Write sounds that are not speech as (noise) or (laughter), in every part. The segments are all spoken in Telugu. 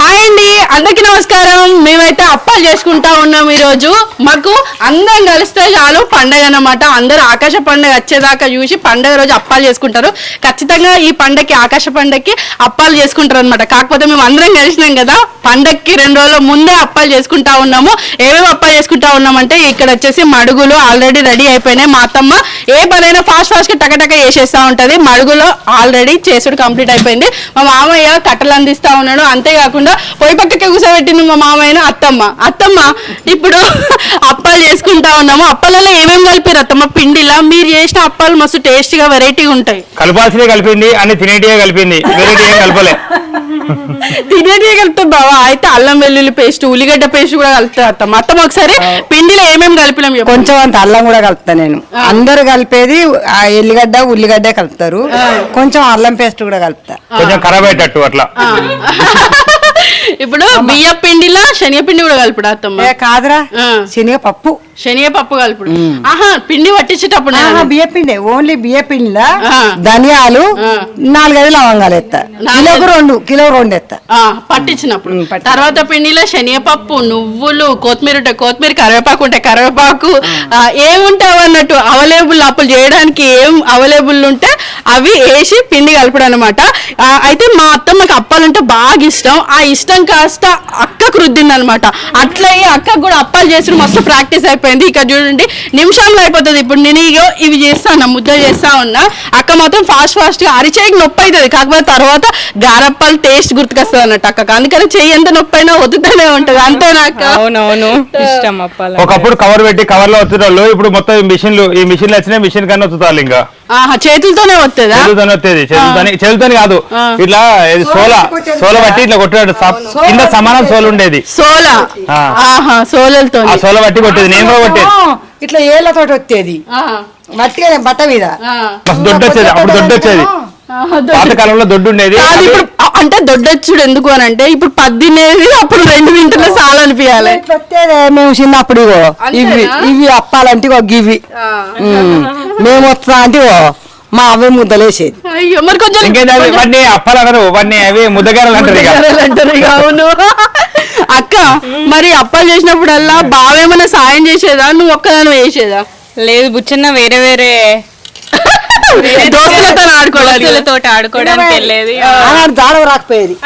హాయ్ అండి అందరికీ నమస్కారం. మేమైతే అప్పాలు చేసుకుంటా ఉన్నాం ఈ రోజు మాకు అందరం కలిస్తే చాలు పండగ అన్నమాట. అందరూ ఆకాశ పండగ వచ్చేదాకా చూసి పండగ రోజు అప్పాలు చేసుకుంటారు. ఖచ్చితంగా ఈ పండగకి ఆకాశ పండగకి అప్పాలు చేసుకుంటారు అనమాట కాకపోతే మేము అందరం కలిసినాం కదా. పండగకి రెండు రోజుల ముందే అప్పాలు చేసుకుంటా ఉన్నాము. ఏమేమి అప్పాలు చేసుకుంటా ఉన్నామంటే ఇక్కడ వచ్చేసి మడుగులు ఆల్రెడీ రెడీ అయిపోయినాయి. మా అత్తమ్మ ఏ పనైనా ఫాస్ట్ ఫాస్ట్గా టకటక చేసేస్తా ఉంటుంది. మడుగులో ఆల్రెడీ చేసుడు కంప్లీట్ అయిపోయింది. మా మామయ్య కట్టలు అందిస్తూ ఉన్నాడు. అంతేకాకుండా పొయ్యి పక్కకి కూర్చోబెట్టింది మా మామయ్యను అత్తమ్మ. అత్తమ్మ ఇప్పుడు అప్పాలు చేసుకుంటా ఉన్నాము. అప్పాలలో ఏమేమి కలిపారు అత్తమ్మ? పిండిలా మీరు చేసిన అప్పాలు మస్తు టేస్టీగా వెరైటీగా ఉంటాయి. కలపాల్సినవి కలిపింది అన్ని తినేటివే కలిపింది. వెరైటీ ఏం కలపలే. తినేది కలుపుతాం బావా. అయితే అల్లం వెల్లుల్లి పేస్ట్ ఉల్లిగడ్డ పేస్ట్ కూడా కలుపుతారు అత్తమ్మ. అత్తమ్మ ఒకసారి పిండిలో ఏమేమి కలిపినాం చెప్పు. కొంచెం అంత అల్లం కూడా కలుపుతా నేను. అందరు కలిపేది ఆ ఎల్లిగడ్డ ఉల్లిగడ్డ కలుపుతారు. కొంచెం అల్లం పేస్ట్ కూడా కలుపుతా. కొంచెం ఖరాబ్ అయ్యేటట్టు అట్లా ఇప్పుడు బియ్య పిండిలో శనగపిండి కూడా కలుపుడు అత్తమ్మ. కాదురా. శనగపప్పు శనగపప్పు కలుపుడు. ఆహా పిండి పట్టించేటప్పుడు బియ్య పిండి. ఓన్లీ బియ్య పిండిలా. ధనియాలు. నాలుగైదు లవంగాలు ఎత్తా. కిలోకు రెండు కిలో రెండు ఎత్తా. ఆ, పట్టించినప్పుడు. తర్వాత పిండిలో శనగపప్పు నువ్వులు కొత్తిమీర ఉంటే కొత్తిమీర కరివేపాకు ఉంటే కరివేపాకు. ఏముంటావు అన్నట్టు అవైలబుల్ అప్పులు చేయడానికి ఏం అవైలబుల్ ఉంటే అవి వేసి పిండి కలపడం అనమాట అయితే మా అత్తమ్మకి అప్పాలంటే బాగా ఇష్టం. ఆ ఇష్టం కాస్త అక్కకు రుద్దింది అనమాట అట్లా అయ్యి అక్కకు కూడా అప్పాలు చేసిన మస్తు ప్రాక్టీస్ అయిపోయింది. ఇక్కడ చూడండి నిమిషంలో అయిపోతుంది. ఇప్పుడు నేను ఇగో ఇవి చేస్తాను ముద్ద చేస్తా ఉన్నా. అక్క మాత్రం ఫాస్ట్ ఫాస్ట్గా అరిచేయికి నొప్పి అవుతుంది. కాకపోతే తర్వాత గారప్పాలు టేస్ట్ గుర్తుకొస్తుంది అన్నట్టు అక్కకు అందుకని చెయ్యి ఎంత నొప్పి అయినా వద్దుతూనే ఉంటది. అంతే నాకు అవునవును. ఇష్టం అప్పాల ఒకప్పుడు కవర్ పెట్టి కవర్లో వచ్చేటోళ్ళు ఇప్పుడు మొత్తం ఈ మిషన్లు ఈ మిషన్లు వచ్చినాయి మిషన్ కన్నా వచ్చుతారు ఇంకా. ఆహా చేతులతోనే వస్తుందా చేతులతోనే వచ్చేది చేతులతోని చేతులతోని కాదు. ఇట్లా సోల సోల బట్టి ఇట్లా కొట్టాడు కింద సమానం సోలు ఉండేది. సోల? ఆ. ఆహా సోలలతో ఆ సోల బట్టి కొట్టేది. నేను కూడా కొట్టేది ఇట్లా ఏళ్ళతోటి వచ్చేది మట్టిగా బట్ట మీద. మస్తు దొడ్డు వచ్చేది అప్పుడు దొడ్డు వచ్చేది పాత కాలంలో దొడ్డు ఉండేది కాదు ఇప్పుడు అంటే దొడ్డొచ్చుడు ఎందుకు అని అంటే ఇప్పుడు పద్దినేది అప్పుడు రెండు మింటలో చాలా అనిపించాలి మేము చిన్నప్పుడు ఇవి? ఇవి అప్పాలంటే ఉమ్. మేము వస్తా అంటే మా అవి ముద్దలేసేది. అయ్యో మరి కొంచెం ఇంకేంటి అవి వాటిని అప్పాలు అనరు వాటిని అవి ముద్దగారలు అంటారు అవును. అక్క మరి అప్పాలు చేసినప్పుడల్లా బావేమైనా సాయం చేసేదా? నువ్వు ఒక్కదాని వేసేదా లేదు బుచ్చన్న వేరే వేరే దోస్తులతో ఆడుకోవడానికి. దోస్తులతో ఆడుకోవడానికి వెళ్ళేది. ఆనాడు దాడవ రాకపోయేది.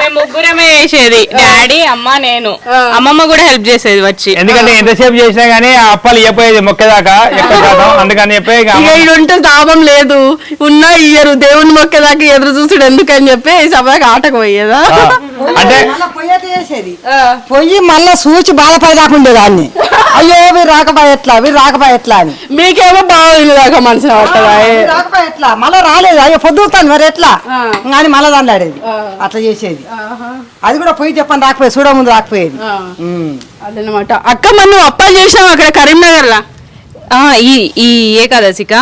మేము ముగ్గురమే వేసేది డాడీ అమ్మ నేను. అమ్మమ్మ కూడా హెల్ప్ చేసేది వచ్చి. ఎందుకంటే ఎంతసేపు చేసినా గానీ ఆ అప్పాలు ఇవ్వపోయేది మొక్కేదాకా ఎక్కువ శాతం. అందుకని చెప్పి ఇక ఉంటే లాభం లేదు. ఉన్నా ఇయ్యరు. దేవుని మొక్కేదాకా ఎదురు చూసుడు ఎందుకని చెప్పి సభకి ఆటకు పోయేదా? అంటే చేసేది. పొయ్యి మళ్ళా సూచి బాధపడదాకుండే దాన్ని అయ్యో వీరు రాకపోయే ఎట్లా? వీరు రాకపోయే ఎట్లా అని. మీకేమో బాగా దాకా మనసు పట్టదా వీరు రాకపోయే ఎట్లా? మళ్ళా రాలేదు? అయ్యో పొద్దుతాను మరి ఎట్లా? అని మళ్ళా దాన్ని ఆడేది అట్లా చేసేది. అది కూడా పొయ్యి చెప్పని రాకపోయేది. చూడ ముందు రాకపోయేది. అదనమాట అక్క నువ్వు అప్పాలు చేసినావు అక్కడ కరీంనగర్ లా ఆ, ఈ ఈ ఏకాదశిక.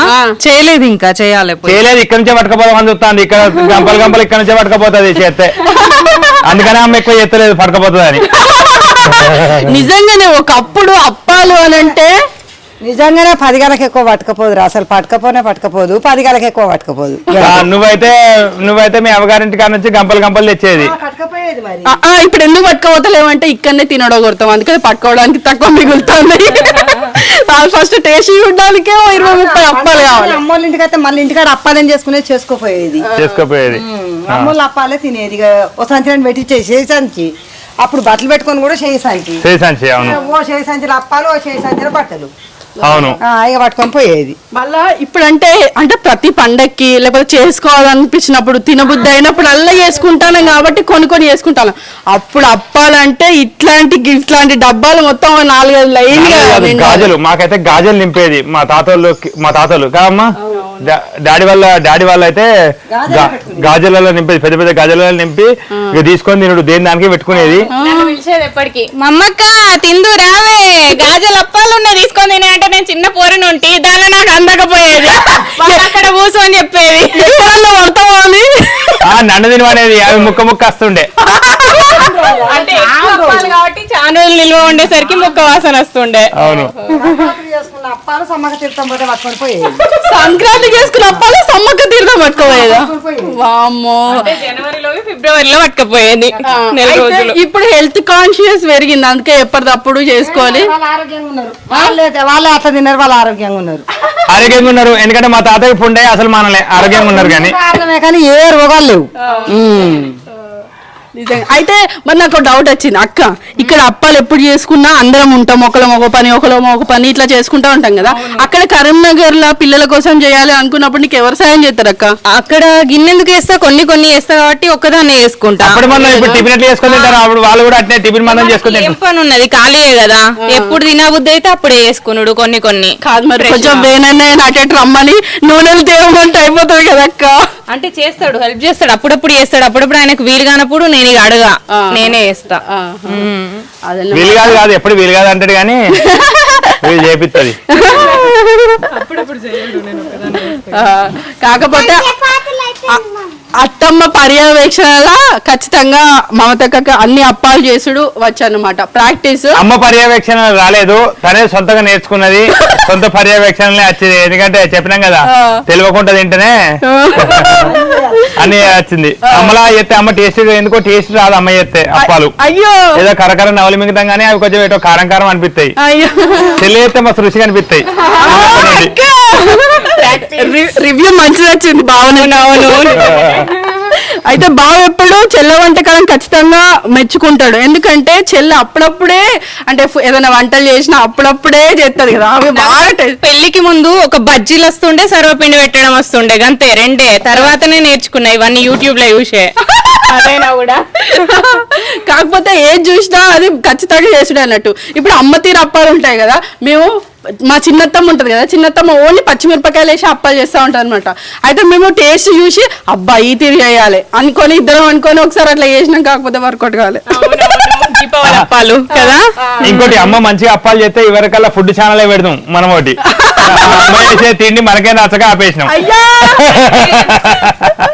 చేయలేదు ఇంకా చేయాలి పోయి. చేయలేదు ఇక్కడ నుంచే పట్టుకపోదామని చూస్తాంది. ఇక్కడ గంపలు గంపలు ఇక్కడ నుంచే పట్టుకపోతుంది చేస్తే. (laughs) అందుకనే అమ్మ ఎక్కువ చేస్తలేదు పట్టుకపోతుంది అని (laughs) (laughs) నిజంగానే ఒకప్పుడు అప్పాలు అని అంటే నిజంగానే పది గలకి ఎక్కువ పట్టుకపోదురా అసలు పట్టుకపోనే పట్టుకపోదు పది గలకి ఎక్కువ పట్టుకపోదు. ఆ, నువ్వైతే నువ్వైతే మీ అవగారింటి కాడ నుంచి గంపలు గంపలు తెచ్చేది. పట్టుకపోయేది మరి. ఆ, ఆ, ఇప్పుడు ఎందుకు పట్టుకోవతలేమంటే ఇక్కడనే తినడగొడతాం. అందుకని పట్టుకోవడానికి తక్కువ మిగులుతుంది. ఫస్ట్ (laughs) టేస్ట్ చూడడానికే ఓ ఇరవై ముప్పై అప్పాలు కావాలి. అమ్మోళ్ళ ఇంటికి అయితే మళ్ళీ ఇంటికాడ అప్పాలని చేసుకునేది చేసుకోపోయేది. చేసుకోపోయేది. అమ్మోళ్ళ అప్పాలే తినేది. ఇక ఓ సంచి పెట్టి సంచి అప్పుడు బట్టలు పెట్టుకొని కూడా చేయి సంచి. అవును. ఓ చేయి సంచులు అప్పాలు ఓ చేయి సంచులు బట్టలు. అవును. ఆ, ఇక పట్టుకొని పోయేది. మళ్ళా ఇప్పుడంటే అంటే ప్రతి పండక్కి లేకపోతే చేసుకోవాలనిపించినప్పుడు తినబుద్ధి అయినప్పుడు అల్లా చేసుకుంటాను కాబట్టి కొన్ని చేసుకుంటాను. అప్పుడు అప్పాలంటే ఇట్లాంటి ఇట్లాంటి డబ్బాలు మొత్తం నాలుగైదు లైన్. గాజులు. మాకైతే గాజులు నింపేది మా తాతోళ్ళు మా తాతలు. కాదమ్మా? డాడీ వాళ్ళ డాడీ వాళ్ళు అయితే గాజులలో నింపేది పెద్ద పెద్ద గాజులలో నింపి ఇక తీసుకొని తినుడు దేని దానికి పెట్టుకునేది? పిలిచేది ఎప్పటికి మమ్మక్క తిందు రావే గాజులు అప్పాలు ఉన్నాయి తీసుకొని తినే అంటే నేను చిన్న పోరను ఉంటి దానిలో నాకు అందకపోయేది. (laughs) వాళ్ళు అక్కడ కూర్చొని చెప్పేది. ఎప్పుడన్నా పడతావా అని ఆ నన్ను తినమనేది అవి (laughs) ముక్క ముక్క వస్తుండే. అంటే కాబట్టి చాలా రోజులు నిల్వ ఉండేసరికి ముక్క వాసన వస్తుండే. అవును. సంక్రాంతి చేసుకున్న అప్పాలు సమ్మక తీర్థం పోతే పట్టుకొని పోయేది సంక్రాంతి చేసుకున్న అప్పాలు సమ్మక్క తీర్థం వామ్మో. అంటే జనవరిలో ఫిబ్రవరిలో పట్టుకపోయేది నెల రోజులు. ఇప్పుడు హెల్త్ కాన్షియస్ పెరిగింది అందుకే ఎప్పటికప్పుడు చేసుకోవాలి. వాళ్ళు ఆరోగ్యంగా ఉన్నారు. వాళ్ళే వాళ్ళే అట్లా తిన్నారు వాళ్ళు ఆరోగ్యంగా ఉన్నారు. ఆరోగ్యంగా ఉన్నారు. ఎందుకంటే మా తాతయ్య పుండే అసలు మనలే ఆరోగ్యంగా ఉన్నారు కానీ. ఏ రోగాలు లేవు. నిజంగా. అయితే మరి నాకు డౌట్ వచ్చింది. అక్క ఇక్కడ అప్పాలు ఎప్పుడు చేసుకున్నా అందరం ఉంటాం. ఒకళ్ళం ఒక పని ఒకళ్ళం ఒక పని ఇట్లా చేసుకుంటా ఉంటాం కదా. అక్కడ కరీంనగర్లో పిల్లల కోసం చేయాలి అనుకున్నప్పుడు నీకు ఎవరు సాయం చేస్తారు అక్క? అక్కడ గిన్నెందుకు వేస్తా కొన్ని కొన్ని వేస్తా కాబట్టి ఒక్కదాన్నే వేసుకుంటా అప్పుడు మనం ఇప్పుడు టిఫిన్ ఎట్లా చేసుకుని తింటారు? అప్పుడు వాళ్ళు కూడా అట్నే టిఫిన్ మనం చేసుకుని ఏం తింటారు. పని ఉన్నది? ఖాళీయే కదా. ఎప్పుడు తినబుద్ధి అయితే అప్పుడే వేసుకున్నాడు కొన్ని కొన్ని. కాదు మరి కొంచెం. వేనన్నే నాటేట్ రమ్మని నూనెలు తేవమంటే అయిపోతుంది కదా అక్క. అంటే చేస్తాడు హెల్ప్ చేస్తాడు. అప్పుడప్పుడు చేస్తాడు. అప్పుడప్పుడు ఆయనకు వీలు కానప్పుడు నేను ఇక అడగా. నేనే. అదన్న వీలు కాదు కాదు ఎప్పుడు వీలు కాదు అంటాడు కానీ చేపిస్తుంది కాకపోతే అత్తమ్మ పర్యవేక్షణలో ఖచ్చితంగా మమతక్క అన్ని అప్పాలు చేసుడు వచ్చనమాట ప్రాక్టీస్ అమ్మ పర్యవేక్షణ రాలేదు తనే సొంతంగా నేర్చుకున్నది సొంత పర్యవేక్షణలే వచ్చింది. ఎందుకంటే చెప్పినాం కదా. తెలియకుండా తింటేనే అని వచ్చింది. అమ్మలా చేస్తే అమ్మ టేస్ట్ ఎందుకో టేస్ట్ రాదు అమ్మ చేస్తే అప్పాలు. అయ్యో. ఏదో కరకర నవలి మిగతాం కానీ అవి కొంచెం ఏటో కారం కారం అనిపిస్తాయి. అయ్యో. చెల్లి చేస్తే మస్తు రుచిగా అనిపిస్తాయి. రివ్యూ మంచిది వచ్చింది బాగున్నాను అయితే బావ ఎప్పుడు చెల్ల వంటకాలం ఖచ్చితంగా మెచ్చుకుంటాడు. ఎందుకంటే చెల్ల అప్పుడప్పుడే అంటే ఏదైనా వంటలు చేసినా అప్పుడప్పుడే చేస్తుంది కదా. అవి బాగా పెళ్ళికి ముందు ఒక బజ్జీలు వస్తుండే సర్వపిండి పెట్టడం వస్తుండే గంతే రెండే. తర్వాతనే నేర్చుకున్నా ఇవన్నీ యూట్యూబ్లో చూసే. అదైనా కూడా? కాకపోతే ఏది చూసినా అది ఖచ్చితంగా చేసుడే అన్నట్టు. ఇప్పుడు అమ్మ తీరు అప్పాలు ఉంటాయి కదా. మేము మా చిన్నత్తమ్మ ఉంటది కదా చిన్నత్తమ్మ ఓన్లీ పచ్చిమిరపకాయలు వేసి అప్పాలు చేస్తూ ఉంటారు అనమాట అయితే మేము టేస్ట్ చూసి అబ్బా ఈ తీరు చేయాలి. అనుకొని ఇద్దరం అనుకొని ఒకసారి అట్లా చేసినాం కాకపోతే వర్కౌట్ కావాలి అప్పాలు కదా? ఇంకోటి అమ్మ మంచిగా అప్పాలు చేస్తే ఇవరికల్లా ఫుడ్ ఛానలే పెడదాం మనం ఒకటి. అమ్మ చేసే తిండి మనకే నచ్చక ఆపేసినాం. అయ్యా!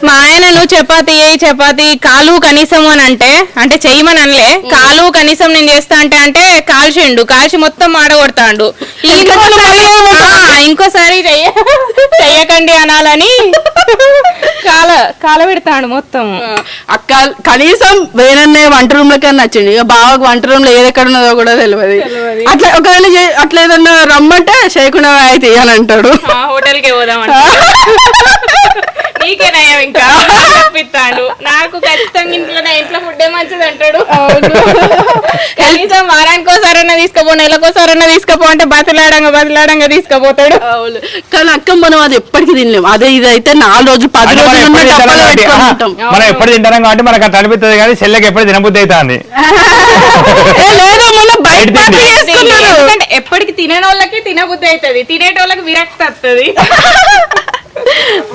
మా ఆయన నువ్వు చపాతి ఏ చపాతి కాలు కనీసం అని అంటే అంటే చెయ్యమని అనలే కాలు కనీసం నేను చేస్తా అంటే అంటే కాల్చిండు. కాల్చి మొత్తం మాడగొడతాండు ఇంకోసారి ఆ, ఇంకోసారి చెయ్య చెయ్యకండి అనాలని కాల కాల పెడతాడు మొత్తం. అక్క కనీసం వేరన్నే వంట రూమ్ లకి నచ్చింది ఇక బాగా వంట రూమ్లో ఏది ఎక్కడ ఉన్నదో కూడా తెలియదు అట్లా ఒకవేళ చే- అట్లా ఏదన్నా రమ్మంటే చేయకుండా అయితే అంటాడు హోటల్కి పోదాం నీకే నయం ఇంకా. చెప్పిస్తాడు నాకు ఖచ్చితంగా ఇంట్లో నా ఇంట్లో ఫుడ్ మంచిది అంటాడు కనీసం వారానికి ఒకసారన్నా తీసుకుపో నెలకోసారన్నా తీసుకుపో అంటే బతిలాడంగా బతిలాడంగా తీసుకుపోతాడు. అవును. కానీ అక్క మనం అది ఎప్పటికీ తినలేము అదే ఇది అయితే నాలుగు రోజులు పది అంటే మనం రోజులు ఎప్పుడు ఉన్న తింటాం డబ్బాలో కాబట్టి, ఆహా, మనం ఎప్పుడు తింటాం కాబట్టి మనకు అట్లా అనిపిస్తుంది కానీ చెల్లెకి ఎప్పుడు తినబుద్ధి అవుతుంది ఏ, లేదు మొన్న బయట బయట పార్టీ తిండి. చేసుకున్నారు ఎందుకంటే ఎప్పటికి తినని వాళ్ళకి తినబుద్ధి అవుతుంది తినేటోళ్ళకి విరక్తి వస్తుంది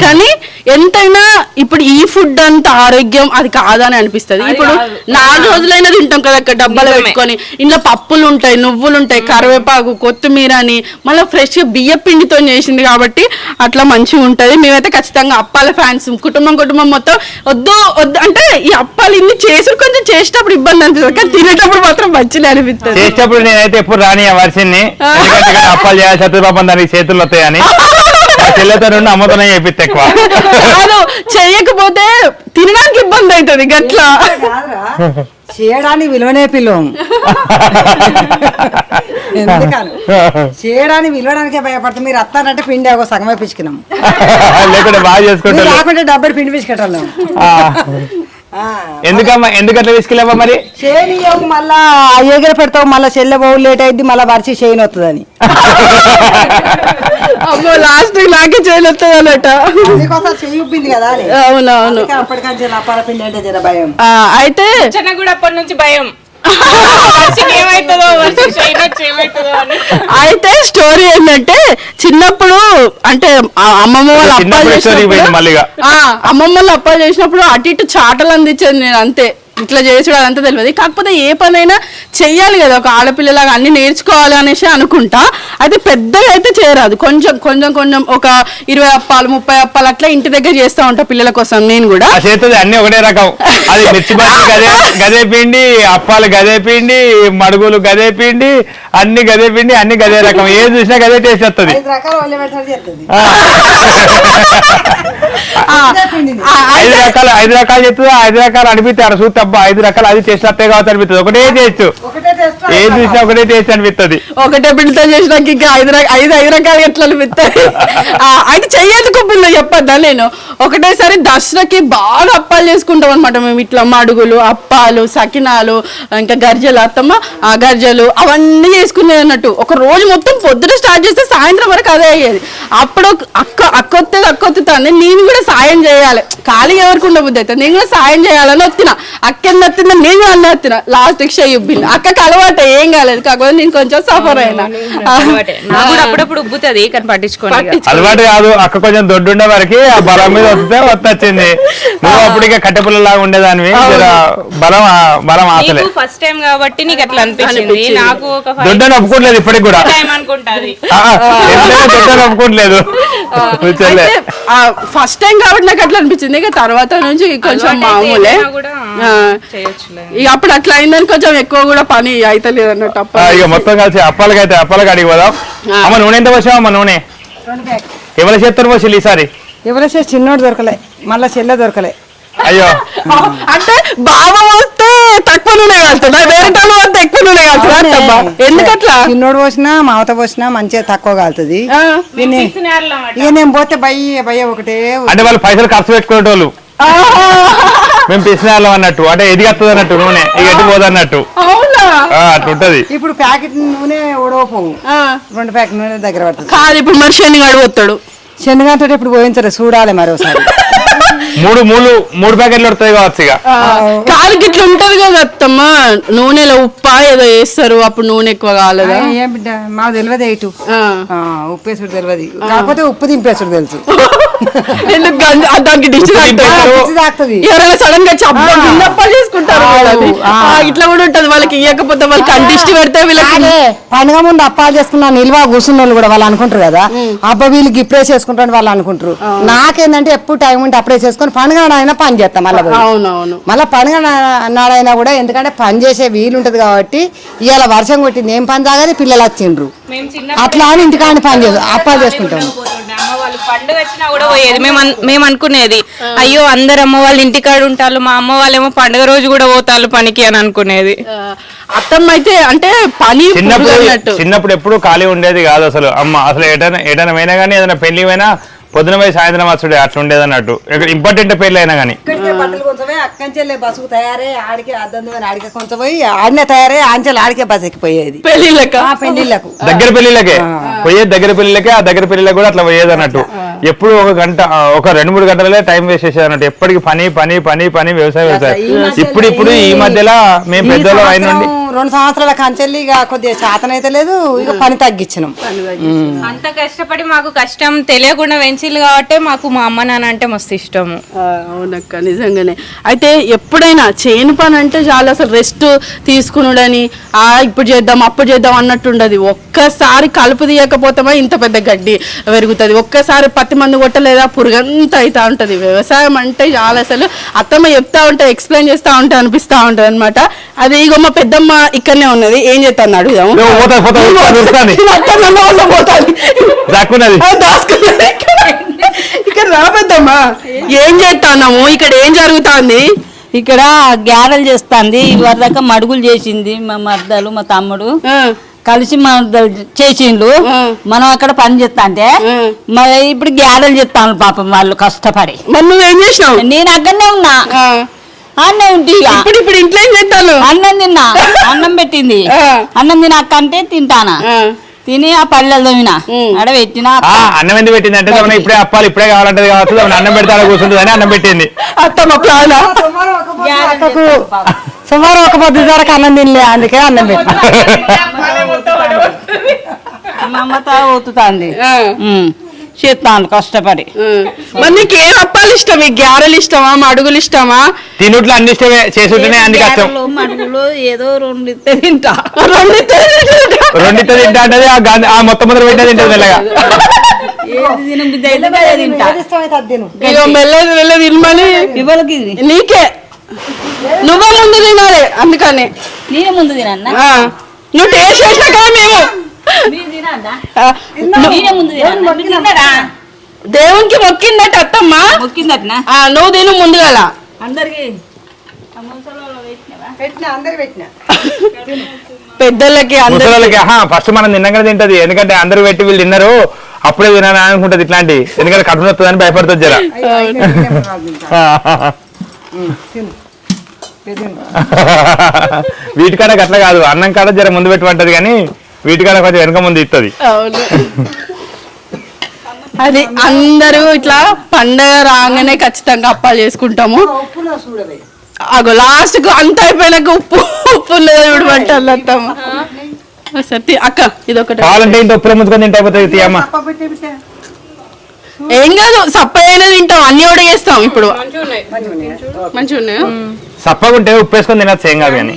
కానీ ఎంతైనా ఇప్పుడు ఈ ఫుడ్ అంత ఆరోగ్యం అది కాదని అనిపిస్తది. ఇప్పుడు నాలుగు రోజులైనా తింటాం కదా అక్కడ డబ్బాలో. పెట్టుకొని. ఇందులో పప్పులు ఉంటాయి నువ్వులు ఉంటాయి కరివేపాకు కొత్తిమీర అని. మళ్ళీ ఫ్రెష్ బియ్య పిండితో చేసింది కాబట్టి అట్లా మంచిగా ఉంటది. మేమైతే ఖచ్చితంగా అప్పాల ఫ్యాన్స్ కుటుంబం కుటుంబం మొత్తం వద్దు వద్దు అంటే ఈ అప్పాలు ఇన్ని చేసి కొంచెం చేసేటప్పుడు ఇబ్బంది అనిపిస్తుంది. కానీ తినేటప్పుడు మాత్రం మంచిగా అనిపిస్తుంది. చేసేటప్పుడు నేనైతే ఎప్పుడు రాని ఆ. వర్షిని ఎందుకంటే ఇక్కడ అప్పాలు చేయాలి శత్రుపాపం దానికి చేతులు వస్తాయని. చెల్లెతో నుండి అమ్మతోనే చేపిస్తే ఎక్కువ. కాదు చేయకపోతే తినడానికి ఇబ్బంది అవుతుంది గట్లా. చేయడానికి విలువనే పిల్లం. ఎందుకని? చేయడానికి విలువడానికే భయపడతాం. మీరు అత్తారంటే పిండి ఒక సగమే పిచ్చుకున్నాం. లేకుంటే బాగా మీరు చేసుకుంటారు రాకుంటే డబ్బై పిండి పిచ్చుకెట్టాం ఆ, ఎందుకమ్మా? ఎందుకు అట్లా తీసుకెళ్ళావా మరి? చేయనియవు మళ్ళా ఎగిర పెడతావు మళ్ళా చెల్లె బహు లేట్ అయింది మళ్ళా వరిసి చేయని వస్తుందని (laughs) అమ్మో లాస్ట్ నాకే చేయలేదు అన్నట మీకోసం చెయ్యి ఉబ్బింది కదా అవునవును. అప్పటికంటే అప్పాల పిండి అంటే జర భయం. ఆ, అయితే చిన్న కూడా అప్పటి నుంచి భయం. అయితే స్టోరీ ఏంటంటే చిన్నప్పుడు అంటే అమ్మమ్మ వాళ్ళు అప్పాలు చేసినప్పుడు అమ్మమ్మ వాళ్ళు అప్పాలు చేసినప్పుడు అటు ఇటు చాటలు అందించేది నేను అంతే. ఇట్లా చేసుడు అదంతా తెలియదు. కాకపోతే ఏ పనైనా చెయ్యాలి కదా ఒక ఆడపిల్లలాగా అన్ని నేర్చుకోవాలి అనేసి అనుకుంటా. అయితే పెద్దగా అయితే చేయరాదు. కొంచెం కొంచెం కొంచెం ఒక ఇరవై అప్పాలు ముప్పై అప్పాలు అట్లా ఇంటి దగ్గర చేస్తూ ఉంటా పిల్లల కోసం నేను కూడా. ఆ చేతుంది అన్ని ఒకటే రకం. అది మిర్చి బజ్జీ గదే గదే పిండి అప్పాలు గదే పిండి మడుగులు గదే పిండి అన్ని గదే పిండి అన్ని గదే రకం. ఏది చూసినా గదే టేస్ట్ వస్తుంది ఐదు రకాలు ఐదు రకాలు చెప్తుంది? ఐదు రకాలు అనిపిస్తే అక్కడ చూస్తే అబ్బా ఐదు రకాలు అది చేసినట్టే కావచ్చు అనిపిస్తుంది. ఒకటే టేస్ట్ ఒకటే టేస్ట్ ఏది చూసినా ఒకటే టేస్ట్ అనిపిస్తుంది ఒకటే పిండితో చేసినాక ఇంకా ఐదు ఐదు ఐదు రకాలు ఎట్లా అనిపిస్తాయి (laughs) ఆ, అయితే చెయ్యేందుకు పిల్ల చెప్పొద్దా నేను? ఒకటేసారి దసరాకి బాగా అప్పాలు చేసుకుంటాం అనమాట మేము ఇట్లా మడుగులు అప్పాలు సకినాలు ఇంకా గర్జలు అత్తమ్మ ఆ గర్జలు అవన్నీ చేసుకునేది అన్నట్టు. ఒక రోజు మొత్తం పొద్దున స్టార్ట్ చేస్తే సాయంత్రం వరకు అదే అయ్యేది. అప్పుడు అక్క అక్కొత్తది అక్కొత్తుతాను నేను కూడా సాయం చేయాలి. ఖాళీగా ఎవరికి ఉండబుద్ధి అవుతుంది నేను కూడా సాయం చేయాలని వస్తున్నా అక్క ఎంత వస్తుందో నేను అన్నీ వస్తున్నా లాస్ట్ ఉబ్బింది అక్కకి అలవాటు ఏం కాలేదు. కాకపోతే నేను కొంచెం సఫర్ అయినా. అలవాటే. నాకు కూడా అప్పుడప్పుడు ఉబ్బుతుంది కానీ పట్టించుకోండి. అలవాటు కాదు అక్క కొంచెం దొడ్డుండే వరకు ఆ బలం మీద వస్తే వస్తొచ్చింది నువ్వు అప్పుడు ఇక కట్టెపుల్లలాగా ఉండేదానివి జర బలం బలం ఆసలే ఫస్ట్ టైం కాబట్టి నీకు అట్లా అనిపించింది. నాకు ఒక దొడ్డని ఒప్పుకోవట్లేదు ఇప్పటికి కూడా. దొడ్డని ఫస్ట్ టైం కాబట్టి నాకు అట్లా అనిపించింది. ఇక తర్వాత నుంచి కొంచెం మామూలే. ఇక అప్పుడు అట్లా అయిందని కొంచెం ఎక్కువ కూడా పని అయితలేదు అన్నట్టు ఆ, అప్పుడు ఇక మొత్తం కలిసి అప్పాలకైతే అప్పాలకి అడిగి పోదాం అమ్మ నూనె ఎంత అమ్మ నూనె? ఎవరి చేస్తారు పోసి ఈసారి? ఎవరైతే చిన్నోడు దొరకలే మళ్ళా చెల్లె దొరకలే. అయ్యో. అంటే బావ వస్తే తక్కువ నూనె కలుతుందా వేరే వాళ్ళు వస్తే ఎక్కువ నూనె కలుతుందా? ఎందుకట్లా? చిన్నోడు పోసినా మావత పోసినా మంచిగా తక్కువ కాలుతుంది. ఇక నేను పోతే బయ్య బయ్య ఒకటే అంటే వాళ్ళు పైసలు ఖర్చు పెట్టుకునేటోళ్ళు. ఆహా. మేము పిసినాళ్ళం అన్నట్టు. అంటే ఎదిగత్తది అన్నట్టు నూనె. ఇక ఎటు పోదన్నట్టు అవునా? ఆ, అట్లుంటది. ఇప్పుడు ప్యాకెట్ నూనె ఉడవపోవు ఆ. రెండు ప్యాకెట్ నూనె దగ్గర పడుతుంది. కాదు ఇప్పుడు మనిషిని అడుగుతాడు శనగంతో ఇప్పుడు పోయించరు? చూడాలి మరోసారి (laughs) మూడు మూడు మూడు ప్యాకెట్లు వస్తాయి కావచ్చు ఇక. కాలు గిట్ల ఉంటది కదా అత్తమ్మ. నూనెలో ఉప్ప ఏదో వేస్తారు అప్పుడు నూనె ఎక్కువ కాలేదా? ఏం బిడ్డ మాకు తెలియదు ఎటు ఆ. ఉప్పేసుడు తెలియదు కాకపోతే ఉప్పు దింపేసుడు తెలుసు. (laughs) ఎందుకు గంజ ఆ దానికి డిష్ తాగుతారు? పిచ్చి తాకుతుంది. ఎవరైనా సడన్గా. గిన్నెప్పలు చేసుకుంటారు. ఆ. ఆ, ఇట్లా కూడా ఉంటది. వాళ్ళకి ఇవ్వకపోతే వాళ్ళకి కంటిష్టి పెడితే వీళ్ళకి అదే పండుగ ముందు అప్పాలు చేసుకున్నా నిల్వ కూర్చున్న వాళ్ళు కూడా వాళ్ళు అనుకుంటారు కదా. అబ్బా వీళ్ళు గిప్పుడే చేసుకుంటారు వాళ్ళు అనుకుంటారు. నాకేందంటే ఎప్పుడు టైం ఉంటే అప్పుడే చేసుకొని పండుగ నాడైనా పని చేస్తాం మళ్ళీ. అవునవును. మళ్ళీ పండుగ నాడైనా కూడా ఎందుకంటే పని చేసే వీలు ఉంటది కాబట్టి ఇవాళ వర్షం కొట్టింది ఏం పని తాగని పిల్లలు వచ్చిండ్రు. మేము చిన్న అట్లా అని ఇంటికాని పని చేస్తాం అప్పాలు చేసుకుంటాం. పోతుండే. అమ్మ వాళ్ళు పండుగ వచ్చినా కూడా పోయేది. మేము మేము అనుకునేది అయ్యో అందరు అమ్మ వాళ్ళు ఇంటికాడ ఉంటారు మా అమ్మ వాళ్ళేమో పండుగ రోజు కూడా పోతారు పనికి అని అనుకునేది. అత్తమ్మ అయితే అంటే పని చిన్నప్పుడు చిన్నప్పుడు ఎప్పుడు ఖాళీ ఉండేది కాదు అసలు. అమ్మ అసలు ఎటైనా ఎటైనా పోయినా కానీ ఏదైనా పెళ్ళి పోయినా పొద్దున పోయి సాయంత్రం వచ్చుడే అట్లా ఉండేది అన్నట్టు. ఇంపార్టెంట్ పెళ్ళి అయినా కానీ బట్టలు కొంచెం అక్కంచెల్లే బస్సుకు తయారై ఆడికే అద్దందు ఆడికే కొంచెం పోయి ఆడినే తయారై ఆంచెలు ఆడికే బస్ ఎక్కిపోయేది. పెళ్ళిళ్ళకు దగ్గర పెళ్ళిళ్ళకే పోయేది దగ్గర పెళ్ళిళ్ళకే ఆ దగ్గర పెళ్ళిళ్ళకి కూడా అట్లా పోయేది అన్నట్టు. ఎప్పుడు ఒక గంట ఒక రెండు మూడు గంటలే టైం వేస్ట్ చేసేది అన్నట్టు ఎప్పటికి పని పని పని పని వ్యవసాయం వ్యవసాయం. ఈ మధ్యలో ఇప్పుడు ఇప్పుడు ఈ మధ్యలో మేము ఈ పెద్దోళ్ళం అయిన రెండు సంవత్సరాల కంచెల్లి ఇక కొద్దిగా శాతం అయితే లేదు ఇక పని తగ్గించినాం. అంత కష్టపడి మాకు కష్టం తెలియకుండా పెంచిల్లు కాబట్టి మాకు మా అమ్మ నాన్న అంటే మస్తు ఇష్టము. అవునక్క నిజంగానే. అయితే ఎప్పుడైనా చేను పని అంటే చాలా అసలు రెస్ట్ తీసుకునుడని ఆ ఇప్పుడు చేద్దాం అప్పుడు చేద్దాం అన్నట్టు ఉండదు ఒక్కసారి కలుపు తీయకపోతామా ఇంత పెద్ద గడ్డి పెరుగుతుంది ఒక్కసారి పత్తి మందు కొట్టలేదా? పురుగంతా అవుతా ఉంటది. వ్యవసాయం అంటే చాలా అసలు అత్తమ్మ చెప్తా ఉంటే ఎక్స్ప్లెయిన్ చేస్తా ఉంటే అనిపిస్తా ఉంటది అనమాట అది ఇగో మా పెద్దమ్మ ఇక్కడనే ఉన్నది. ఏం చేస్తాను అడుగుదాము? ఇక్కడ. ఇక్కడ రాబద్దమ్మా ఏం చేస్తున్నాము? ఇక్కడ ఏం జరుగుతుంది? ఇక్కడ గ్యారెలు చేస్తుంది. ఇవరిదాకా మడుగులు చేసింది మా మర్దలు మా తమ్ముడు. కలిసి చేసిండ్రు ఆ. మనం అక్కడ పని చేస్తా అంటే. మరి ఇప్పుడు గ్యారెలు చేస్తాను పాపం వాళ్ళు కష్టపడి. మరి నువ్వేం చేసినావు? నేను అక్కడనే ఉన్నా. అన్నే ఉంటి. ఇప్పుడు ఇప్పుడు ఇంట్లో ఏం చేస్తాను? అన్నం తిన్నా. అన్నం పెట్టింది. అన్నం తిన అక్క అంటే తింటానా? తిని ఆ పల్లెలు తోమిన. ఆడ పెట్టిన అన్నం ఎందుకు పెట్టింది. అంటే ఇప్పుడే అప్పాలి ఇప్పుడే కావాలంటది కావచ్చు. అన్నం పెడితే అలా కూర్చుంటుంది అని అన్నం పెట్టింది. అత్తమ్మ ప్లాన్ అక్కకు సుమారు ఒక పొద్దు వరకు అన్నం తినలే అందుకే అన్నం పెట్టి. చేస్తాను కష్టపడి. మరి నీకు ఏం అప్పాలు ఇష్టం? మీకు గ్యారెలు ఇష్టమా? మడుగులు ఇష్టమా? తినుట్లో అన్ని ఇష్టమే చేసుంటేనే అన్ని కష్టం. మడుగులు ఏదో రెండు తింటా. రెండు రెండితో తింటా అంటే ఆ మొత్తం మొదలు పెట్టే మెల్లగా తింటా ఇది. నీకే. నువ్వే ముందు తినాలి అందుకని నేను ముందు తినన్నా నువ్వు టేస్ట్ చేసినా కదా మేము నేనే ముందు దేవునికి మొక్కిందట అత్తమ్మ మొక్కిందట్నా ఆ, నువ్వు తిను ముందుగాల అందరికి పెద్దలకి అందరికి ముసలికి ఫస్ట్ మనం తిన్నాకనే తింటది ఎందుకంటే అందరూ పెట్టి వీళ్ళు తిన్నారు అప్పుడే తినాలని అనుకుంటది ఇట్లాంటి ఎందుకంటే కడుపు నొస్తుందని భయపడుతుంది జర (laughs) వీటికాడ అట్లా కాదు. అన్నం కాడ జర ముందు పెట్టమంటది కానీ వీటికాడ కొంచెం వెనక ముందు ఇస్తుంది అవును. అది అందరూ ఇట్లా పండగ రాగానే ఖచ్చితంగా అప్పాలు చేసుకుంటాము. అగో లాస్ట్కు అంత అయిపోయినాక ఉప్పు ఉప్పు లేదు తీ- అక్క ఇది ఒకటి కావాలంటే ఇంత ఉప్పులో ముందుకొని తింటే అయిపోతుంది ఏం కాదు సప్పైనా తింటాం అన్ని కూడా చేస్తాం ఇప్పుడు. మంచిగా ఉన్నాయా సప్పగుంటే ఉప్పు వేసుకొని తినచ్చు ఏం కాదు కానీ.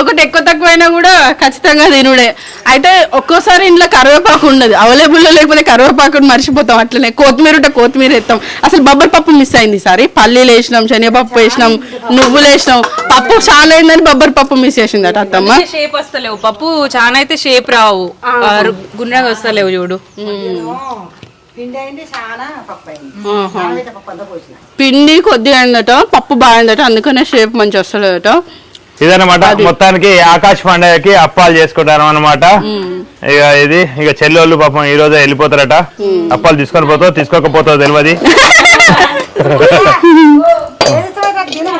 ఒకటి ఎక్కువ తక్కువ అయినా కూడా ఖచ్చితంగా తినుడే. అయితే ఒక్కోసారి ఇంట్లో కరివేపాకు ఉండదు. అవైలబుల్ లేకపోతే కరివేపాకుని మర్చిపోతాం అట్లనే. కొత్తిమీర ఉంటే కొత్తిమీర వేస్తాం. అసలు బొబ్బరి పప్పు మిస్ అయింది ఈసారి పల్లీలు వేసినాం శనగపప్పు వేసినాం నువ్వులు వేసినాం. పప్పు చాలా అయిందని బొబ్బరి పప్పు మిస్ చేసిందట అత్తమ్మ. షేప్ వస్తలేవు. పప్పు చాలా అయితే షేప్ రావు. గుండ్రగా వస్తలేవు చూడు. పిండి అయింది చాలా పప్పు అయింది ఆహా. నానబెట్టిన పప్పు అంతా పోసిన. పిండి కొద్దిగా అయిందట పప్పు బాగుందట అందుకనే షేప్ మంచి వస్తలేదట. ఇదన్నమాట మొత్తానికి ఆకాశ పండగకి అప్పాలు చేసుకుంటారు అనమాట ఇక ఇది ఇక చెల్లెళ్ళు పాపం ఈ రోజే వెళ్ళిపోతారట. అప్పాలు తీసుకొని పోతావు తీసుకోకపోతావు తెలియదు (laughs) ఏది ఇష్టమైతే అది తిను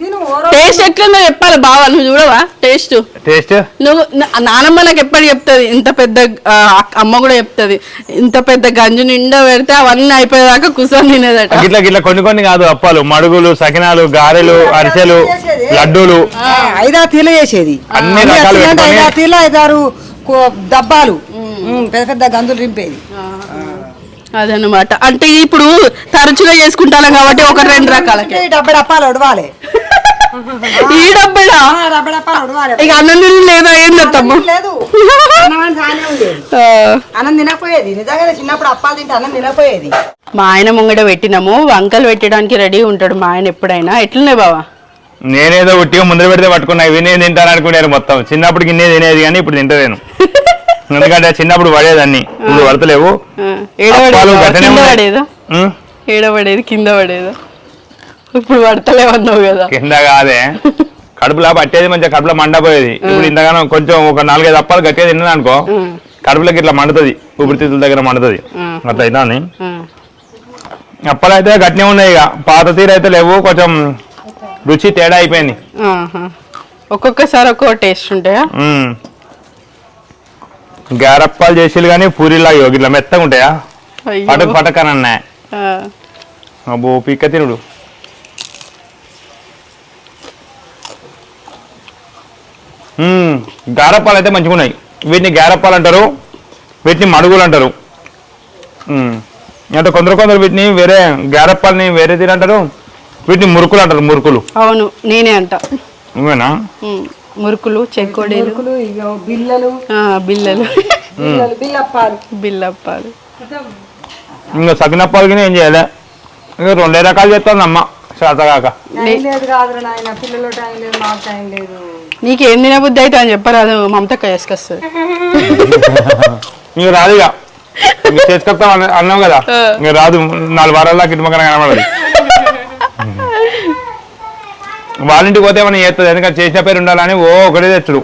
తిను ఓరో టేస్ట్ ఎట్లుందో చెప్పాలి బావా నువ్వు చూడవా? టేస్ట్. టేస్ట్? నువ్వు నా- నానమ్మ నాకు ఎప్పుడు చెప్తుంది ఇంత పెద్ద అమ్మ కూడా చెప్తుంది ఇంత పెద్ద గంజు నిండా పెడితే అవన్నీ అయిపోయేదాకా కూర్చొని తినేదట. గిట్ల గిట్ల కొన్ని కొన్ని కాదు అప్పాలు మడుగులు సకినాలు గారెలు అరిసెలు లడ్డూలు. ఆ, ఐదారు తీల చేసేది. అన్ని రకాలు ఎట్లా ఐదారు తీల డబ్బాలు. పెద్ద పెద్ద గంతులు రింపేది అదనమాట అంటే ఇప్పుడు తరచుగా చేసుకుంటాను కాబట్టి ఒక రెండు రకాలకి. ఈ డబ్బా డప్పాలు ఉడవాలి. ఈ డబ్బడా ఇక అన్నం లేదా? అత్తమ్మ లేదు అన్నం తినకపోయేది. నిజంగానే చిన్నప్పుడు అప్పాలు తింటే అన్నం తినకపోయేది. మా ఆయన ముంగట పెట్టినాము. వంకలు పెట్టడానికి రెడీ ఉంటాడు మా ఆయన ఎప్పుడైనా. ఎట్లున్నాయి బావా? నేనేదో ఉట్టిగా ముందర పెడితే పట్టుకున్నా. ఇవి నేను తింటాను అనుకున్నాను మొత్తం. చిన్నప్పుడు గిన్నే తినేది కానీ ఇప్పుడు తింటలేను (laughs) ఎందుకంటే చిన్నప్పుడు పడేదాన్ని ఇప్పుడు పడతలేవు. ఏడవడేది గట్టినే కింద. పడేదా ఉం? ఏడవడేది కింద పడేదా ఇప్పుడు పడతలేవన్నావు కదా. కింద కాదే. కడుపులో పట్టేది మంచిగా కడుపులో మండపోయేది. ఇప్పుడు ఇంతగానో కొంచెం ఒక నాలుగైదు అప్పాలు గట్టిగా తిన్నాను అనుకో కడుపులోకి ఇట్లా మండుతుంది. ఊపిరితిత్తుల దగ్గర మండుతుంది. అట్లా అని. అప్పాలు అయితే గట్టినే ఉన్నాయి ఇక. పాత తీరు అయితే లేవు కొంచెం రుచి తేడా అయిపోయింది. ఒక్కొక్కసారి ఒక్కో టేస్ట్ ఉంటాయా. గారప్పాలు చేసేది కానీ పూరిలాగా ఇట్లా మెత్తగా ఉంటాయా. పటక్ పటక్ అని అన్నాయి ఆ. అబ్బో పిక్క తినుడు. గారప్పాలు అయితే మంచిగా ఉన్నాయి వీటిని గారప్పాలు అంటారు వీటిని మడుగులు అంటారు. అంటే కొందరు కొందరు వీటిని వేరే గారప్పాలని వేరే తీరు అంటారు వీటిని మురుకులు అంటారు మురుకులు. అవును నేనే అంట. నువ్వేనా. మురుకులు చెక్కోడీలు. బిల్లలు ఆ, బిల్లలు బిల్లలు బిల్లప్పాలు బిల్లప్పాలు ఇంకా సకినప్పాలు కానీ ఏం చేయలే? ఇంకా రెండే రకాలు చేస్తుంది అమ్మ శాతగాక లేదు నాయన పిల్లలు టైం లేదు మాకు టైం లేదు. నీకేం తినబుద్ధి అయితే అని చెప్పరాదు మమతక్క వేసుకొస్తుంది. ఇంక రాదు ఇక. చేసుకొస్తాం అన్న- అన్నాం కదా. ఇంక రాదు. నాలుగు వారాల దాకా ఇటు పక్కన కనబడదు. వాళ్ళ ఇంటికి పోతే మనం చేస్తుంది? ఎందుకంటే చేసిన పేరు ఉండాలని ఓ ఒకటే తెచ్చుడు.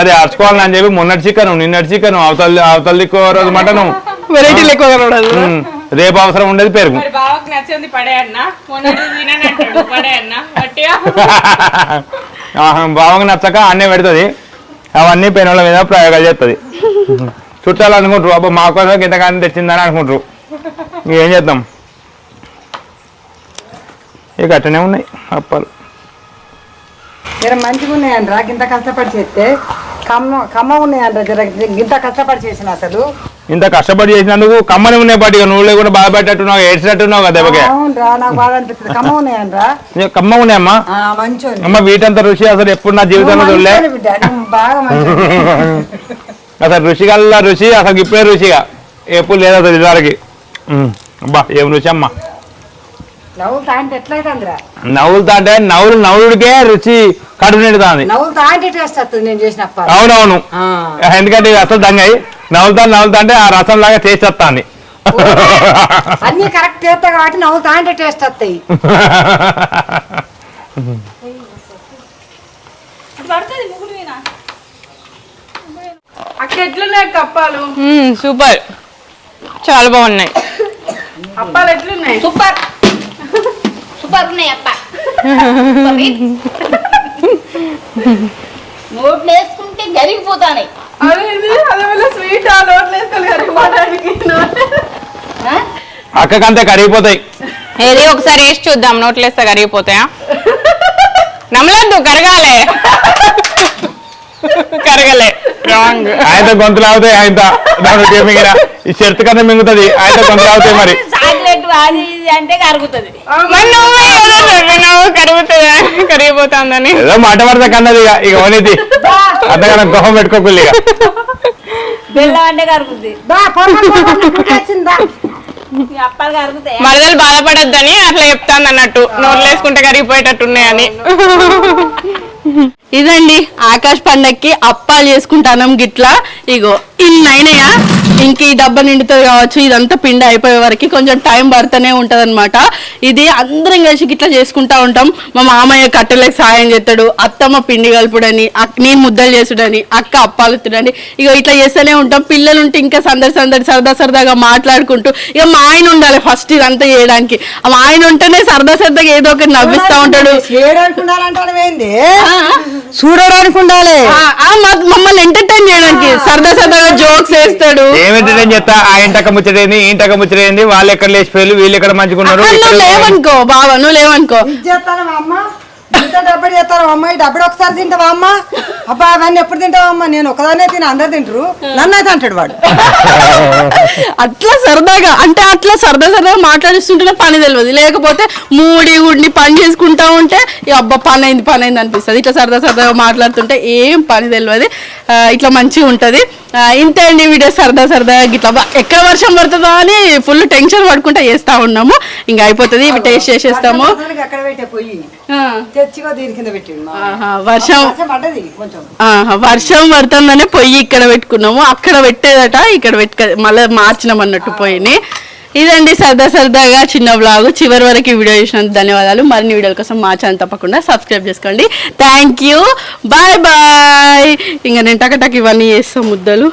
అది అరుచుకోవాలని అని చెప్పి మొన్నటి చికెన్ నిన్నటి చికెన్ అవతల అవతల దిక్కు రోజు మటను. వెరైటీలు ఎక్కువ రేపు అవసరం ఉండేది పెరుగు. మరి బావకు నచ్చింది పడేయన్నా మొన్న తినని అంటాడు. పడేయన్నా గట్టిగా (laughs) ఆహా, బావకి నచ్చక అన్నీ పెడుతుంది. అవన్నీ పెనుల మీద ప్రయోగాలు చేస్తుంది. చుట్టాలు అనుకుంటారు అబ్బా మా కోసం ఇంతకాలం తెచ్చిందని అనుకుంటారు ఏం చేద్దాం? ఇక అట్టనే ఉన్నాయి అప్పాలు. జర మంచిగా ఉన్నాయండి రాకి ఇంత కష్టపడి చేస్తే కమ్మ కమ్మ ఉన్నాయంట ఇంత కష్టపడి చేసిన అసలు. ఇంత కష్టపడి చేసినందుకు కమ్మని ఉన్నాయి పాటి నువ్వు లేకుండా బాధపడ్డట్టున్నావు ఏడ్చినట్టున్నావు కదా దెబ్బకే. కమ్మ ఉన్నాయమ్మా అమ్మ? వీటంత రుచి అసలు ఎప్పుడు నా జీవితంలో చూడలే. (laughs) అసలు రుచి గల్ల రుచి అసలు ఇప్పుడే రుచిగా. ఎప్పుడు లేదు అసలు ఇదివరకు. అబ్బా ఏం రుచి అమ్మా? నవ్వులు తాంటే ఎట్లయితుందిరా నవ్వులుతా అంటే నవ్వులు నవ్వుడికే రుచి కడుపు నిండుతాంది. నవ్వులు తాంటే టేస్ట్ వస్తుంది నేను చేసిన అప్ప అవునవును. ఆ. ఎందుకంటే ఇది అసలు దంగాయి. నవ్వులుతా నవ్వులుతా అంటే ఆ రసం లాగా టేస్ట్ వస్తుంది అన్ని కరెక్ట్ చేస్తా కాబట్టి నవ్వులు తాంటే టేస్ట్ వస్తాయి. అక్క ఎట్లున్నాయి మ్మ్, సూపర్. చాలా బాగున్నాయి. అప్పాలు ఎట్లున్నాయి? సూపర్. సూపర్ ఉన్నాయి అప్ప నోట్లు వేసుకుంటే స్వీట్? ఆ నోట్లు వేసుకోవాలి అక్కకంతే కరిగిపోతాయి. ఏది ఒకసారి వేసి చూద్దాం. నోట్లేస్తే కరిగిపోతాయా? (laughs) నమ్మలద్దు కరగాలే. (laughs) కరగలే. రాంగ్ ఆయన గొంతులు అవుతాయి ఆయన దాని ఈ షర్ట్ కన్నా మింగుతుంది. ఆయన గొంతులు అవుతాయి మరి. చాక్లెట్ అది ఇది అంటే కరుగుతుంది. మరి నువ్వే కదా చెప్పినావు కరుగుతుందా? కరిగిపోతుందని. ఏదో మాట పడతా కన్నది ఇక గొహం పెట్టుకోకుల్లి ఇక. బెల్లం అంటే కరుగుద్ది. దా, పొరపాటు పొరపాటు పుట్టి వచ్చిందా? ఈ అప్పాలు కరుగుతాయి? మరదలు బాధపడొద్దని అట్లా చెప్తాను అన్నట్టు నోట్లు వేసుకుంటే కరిగిపోయేటట్టున్నాయని ఇదండి ఆకాశ్ పండక్కి అప్పాలు చేసుకుంటానం గిట్లా. ఇగో ఇన్ని అయినాయా? ఇంక ఈ డబ్బా నిండుతుంది కావచ్చు ఇదంతా పిండి అయిపోయే వరకు కొంచెం టైం పడుతూనే ఉంటది ఇది అందరం కలిసి గిట్లా చేసుకుంటా ఉంటాం. మా మామయ్య కట్టెలకు సాయం చేస్తాడు అత్తమ్మ పిండి కలుపుడని నేను ముద్దలు చేసుడని అక్క అప్పాలుతుడని ఇక ఇట్లా చేస్తూనే ఉంటాం. పిల్లలు ఉంటే ఇంకా సందడి సందడి సరదా సరదాగా మాట్లాడుకుంటూ ఇక మా ఆయన ఉండాలి ఫస్ట్ ఇదంతా చేయడానికి. ఆ మా ఆయన ఉంటేనే సరదా సరదాగా ఏదో ఒకటి నవ్విస్తా ఉంటాడు. చూడడానికి ఉండాలి. మమ్మల్ని ఎంటర్టైన్ చేయడానికి. సరదా సరదాగా జోక్స్ వేస్తాడు. ఏమిటి నేను చెప్తా ఆ ఇంటక ముచ్చటేంది ఈ ఇంటక ముచ్చటేంది వాళ్ళు ఎక్కడ లేచిపోయారు వీళ్ళు ఎక్కడ మంచుకున్నారు నువ్వు లేవనుకో బావా నువ్వు లేవనుకో. ఇంత డబ్బులు చేస్తాను అమ్మ? ఈ డబ్బులు ఒకసారి తింటావా అమ్మ? అబ్బా అవన్నీ ఎప్పుడు తింటావా అమ్మ? నేను ఒకదాన్నే తిని అందరు తింటారు. నన్ను అయితే అంటాడు వాడు. అట్లా సరదాగా అంటే అట్లా సరదా సరదాగా మాట్లాడిస్తుంటేనే పని తెలియదు లేకపోతే మూడి గుడిని పని చేసుకుంటా ఉంటే ఈ అబ్బా పని అయింది పని అయింది అనిపిస్తుంది. ఇట్లా సరదా సరదాగా మాట్లాడుతుంటే ఏం పని తెలియదు ఇట్లా మంచిగా ఉంటుంది. ఇంతే అండి వీడియో సరదా సరదాగా ఇట్లా ఎక్కడ వర్షం పడుతుందో అని ఫుల్ టెన్షన్ పడుకుంటా చేస్తా ఉన్నాము. ఇంకా అయిపోతుంది. ఇవి టేస్ట్ చేసేస్తాము. అక్కడ పెట్టే ఆ, తెచ్చిగో దీని కింద పెట్టిండు మా ఆహా, వర్షం వర్షం పడ్డది కొంచెం. ఆహా, వర్షం పడుతుందనే పొయ్యి ఇక్కడ పెట్టుకున్నాము. అక్కడ పెట్టేదట ఇక్కడ పెట్టుక మళ్ళీ మార్చినాం అన్నట్టు పొయ్యిని. ఇదండి సరదా సరదాగా చిన్న బ్లాగ్ చివరి వరకు ఈ వీడియో చూసినందుకు ధన్యవాదాలు. మరిన్ని వీడియోల కోసం మా ఛానల్ తప్పకుండా సబ్స్క్రైబ్ చేసుకోండి. థ్యాంక్ యూ బాయ్ బాయ్ ఇంకా నేను టక టక్ ఇవన్నీ చేస్తాం ముద్దలు.